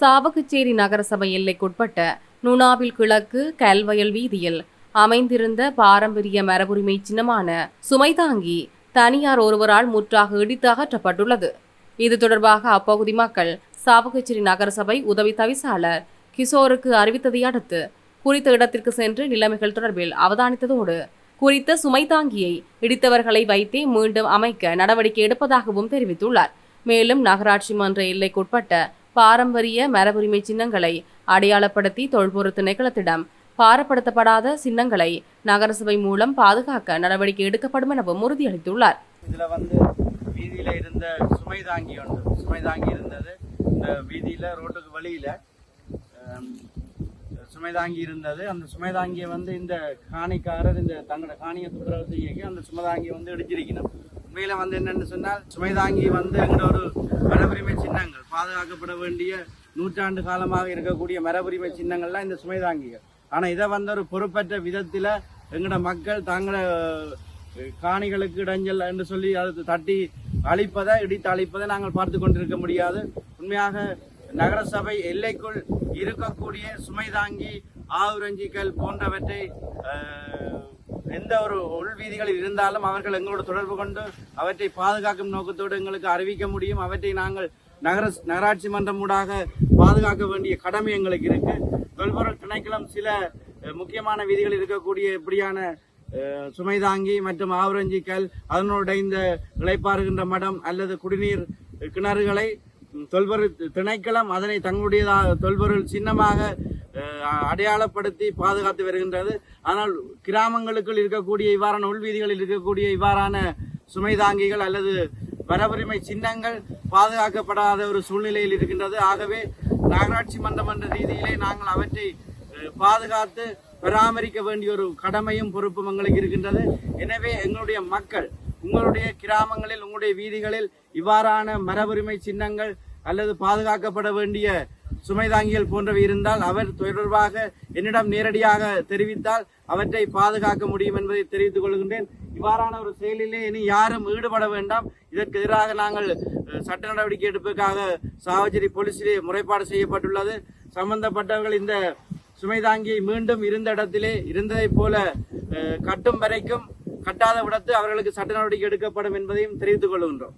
சாவகச்சேரி நகரசபை எல்லைக்குட்பட்ட நுணாவில் கிழக்கு கல்வயல் வீதியில் அமைந்திருந்த பாரம்பரிய மரபுரிமை சின்னமான சுமைதாங்கி தனியார் ஒருவரால் முற்றாக இடித்து அகற்றப்பட்டுள்ளது. இது தொடர்பாக அப்பகுதி மக்கள் சாவகச்சேரி நகரசபை உதவி தவிசாளர் கிஷோருக்கு அறிவித்ததை அடுத்து குறித்த இடத்திற்கு சென்று நிலைமைகள் தொடர்பில் அவதானித்ததோடு குறித்த சுமைதாங்கியை இடித்தவர்களை வைத்தே மீண்டும் அமைக்க நடவடிக்கை எடுப்பதாகவும் தெரிவித்துள்ளார். மேலும் நகராட்சி மன்ற எல்லைக்குட்பட்ட பாரம்பரிய மரபுரிமை சின்னங்களை அடையாளப்படுத்தி தொல்பொருள் திணைக்களத்திடம் பாரப்படுத்தப்படாத சின்னங்களை நகரசபை மூலம் பாதுகாக்க நடவடிக்கை எடுக்கப்படும் எனவும் உறுதியளித்துள்ளார். இதில் வந்து வீதியில் இருந்த சுமை தாங்கி உண்டு சுமை தாங்கி இருந்தது. இந்த வீதியில் ரோட்டுக்கு வழியில் சுமை தாங்கி இருந்தது. அந்த சுமை தாங்கியை வந்து இந்த காணிக்காரர் இந்த தங்களோட காணியை துப்புரவு செய்ய அந்த சுமை தாங்கியை வந்து இடிச்சிருக்கணும். உண்மையில வந்து என்னன்னு சொன்னால் சுமைதாங்கி வந்து எங்களோட ஒரு மரபுரிமை சின்னங்கள் பாதுகாக்கப்பட வேண்டிய நூற்றாண்டு காலமாக இருக்கக்கூடிய மரபுரிமை சின்னங்கள்லாம் இந்த சுமை தாங்கிகள். ஆனா இதை வந்து ஒரு பொறுப்பற்ற விதத்துல எங்களோட மக்கள் தாங்கள காணிகளுக்கு இடைஞ்சல் என்று சொல்லி அது தட்டி அழிப்பதை இடித்து அழிப்பதை நாங்கள் பார்த்து கொண்டிருக்க முடியாது. உண்மையாக நகரசபை எல்லைக்குள் இருக்கக்கூடிய சுமை தாங்கி ஆவுரஞ்சிகள் போன்றவற்றை எந்த ஒரு உள்வீதிகளில் இருந்தாலும் அவர்கள் எங்களோடு தொடர்பு கொண்டு அவற்றை பாதுகாக்கும் நோக்கத்தோடு எங்களுக்கு அறிவிக்க முடியும். அவற்றை நாங்கள் நகர நகராட்சி மன்றம் ஊடாக பாதுகாக்க வேண்டிய கடமை எங்களுக்கு இருக்கு. தொல்பொருள் திணைக்களம் சில முக்கியமான வீதிகளில் இருக்கக்கூடிய இப்படியான சுமைதாங்கி சுமை தாங்கி மற்றும் ஆவரஞ்சிக்கல் அதனோட இந்த இளைப்பாறுகின்ற மடம் அல்லது குடிநீர் கிணறுகளை தொல்பொருள் திணைக்களம் அதனை தங்களுடைய தொல்பொருள் சின்னமாக அடையாளப்படுத்தி பாதுகாத்து வருகின்றது. ஆனால் கிராமங்களுக்குள் இருக்கக்கூடிய இவ்வாறான உள்வீதிகளில் இருக்கக்கூடிய இவ்வாறான சுமை தாங்கிகள் அல்லது வரவுரிமை சின்னங்கள் பாதுகாக்கப்படாத ஒரு சூழ்நிலையில் இருக்கின்றது. ஆகவே நகராட்சி மன்றம் என்ற ரீதியிலே நாங்கள் அவற்றை பாதுகாத்து பராமரிக்க வேண்டிய ஒரு கடமையும் பொறுப்பும் எங்களுக்கு இருக்கின்றது. எனவே எங்களுடைய மக்கள் உங்களுடைய கிராமங்களில் உங்களுடைய வீதிகளில் இவ்வாறான மரபுரிமை சின்னங்கள் அல்லது பாதுகாக்கப்பட வேண்டிய சுமைதாங்கிகள் போன்றவை இருந்தால் அவர் தொடர்பாக என்னிடம் நேரடியாக தெரிவித்தால் அவற்றை பாதுகாக்க முடியும் என்பதை தெரிவித்துக் கொள்கின்றேன். இவ்வாறான ஒரு செயலிலே இனி யாரும் ஈடுபட வேண்டாம். இதற்கு எதிராக நாங்கள் சட்ட நடவடிக்கை எடுப்பதற்காக சாவச்சேரி போலீசிலே முறைப்பாடு செய்யப்பட்டுள்ளது. சம்பந்தப்பட்டவர்கள் இந்த சுமைதாங்கியை மீண்டும் இருந்த இடத்திலே இருந்ததைப் போல கட்டும் வரைக்கும் கட்டாத விடத்து அவர்களுக்கு சட்ட நடவடிக்கை எடுக்கப்படும் என்பதையும் தெரிவித்துக் கொள்கின்றோம்.